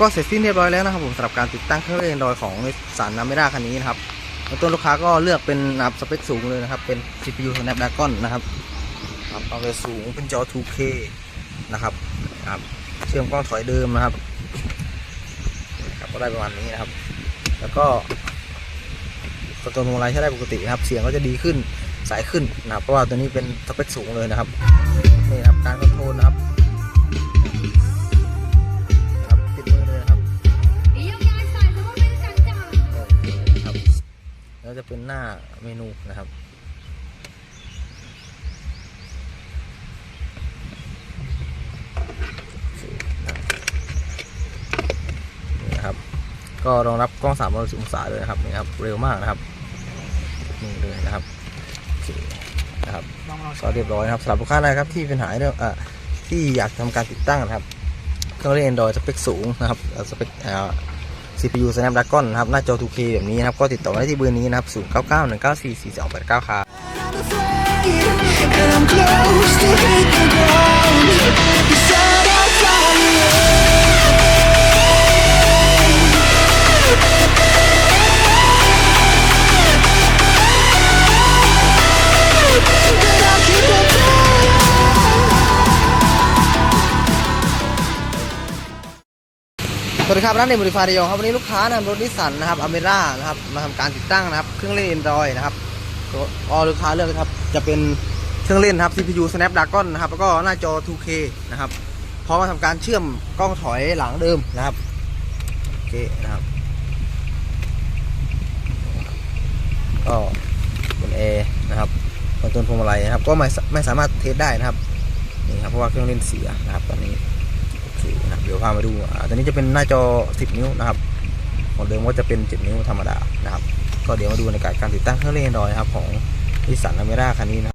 ก็เสร็จสิ้นเรียบร้อยแล้วนะครับผมสำหรับการติดตั้งเครื่องเล่น Android ของสารนามิราคันนี้นะครับแล้วต้นลูกค้าก็เลือกเป็นนับสเปคสูงเลยนะครับ เป็น CPU Snapdragon นะครับครับเอาเลยสูงเป็นจอ 2K นะครับครับเชื่อมกล้องถอยเดิมนะครับครับก็ได้ประมาณนี้นะครับ แล้วก็คอนโทรลพวงมาลัยใช้ได้ปกตินะครับ เสียงก็จะดีขึ้นสายขึ้นนะครับเพราะว่าตัวนี้เป็นสเปคสูงเลยนะครับ เป็นหน้าเมนูนะครับ นี่นะครับ ก็รองรับกล้อง3 6 0องศาเลยนะครับนี่ครับ เร็วมากนะครับนี่เลยนะครับโอเคนะครับก็เรียบร้อยนะครับสำหรับลูกค้านะครับที่เป็นหายเรื่องอ่าที่อยากทำการติดตั้งนะครับเครื่องเล่น Android สเปคสูงนะครับสเปคอ่า CPU Snapdragon นะครับหน้าจอ 2K แบบนี้นะครับ ก็ติดต่อได้ที่เบอร์นี้นะครับ 099 194 4289 ครับ สวัสดีครับร้านเดมบริฟาระยองครับวันนี้ลูกค้านำรถนิสสันนะครับอเมร่านะครับมาทำการติดตั้งนะครับเครื่องเล่น Android นะครับก็ลูกค้าเลือกนะครับจะเป็นเครื่องเล่นนะครับ CPU Snapdragon นะครับแล้วก็หน้าจอ 2K นะครับพร้อมมาทำการเชื่อมกล้องถอยหลังเดิมนะครับโอเคนะครับก็เป็นเอนะครับคอนโทรลพวงมาลัยนะครับ ก็ไม่ไม่สามารถเทสได้นะครับนี่ครับเพราะว่าเครื่องเล่นเสียนะครับตอนนี้ เคนะเดี๋ยวพามาดูอ่าตัวนี้จะเป็นหน้าจอ 10 นิ้วนะครับของเดิมก็จะเป็น 7 นิ้วธรรมดานะครับ ก็เดี๋ยวมาดูในการการติดตั้งเครื่องเล่นดอยนะครับของนิสสันอเมร่าคันนี้นะ